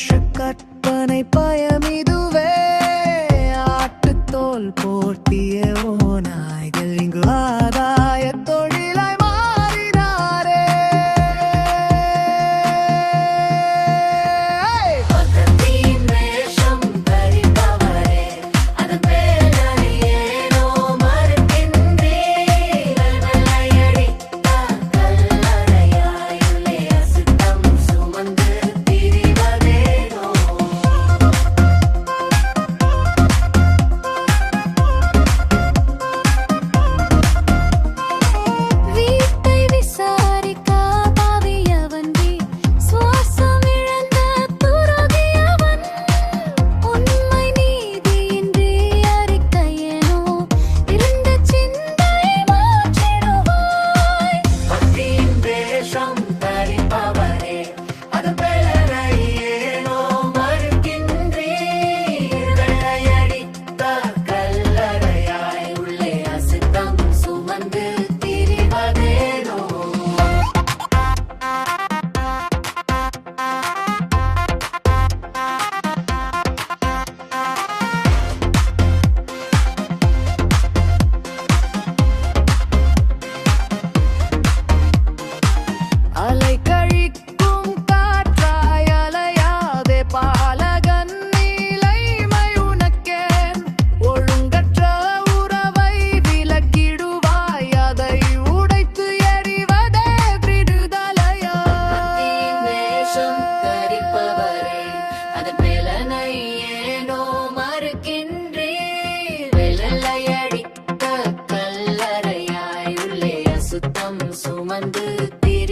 மனுஷ கற்பனை பயமிதுவே. ஆட்டுத்தோல் போர்த்திய வந்து திரு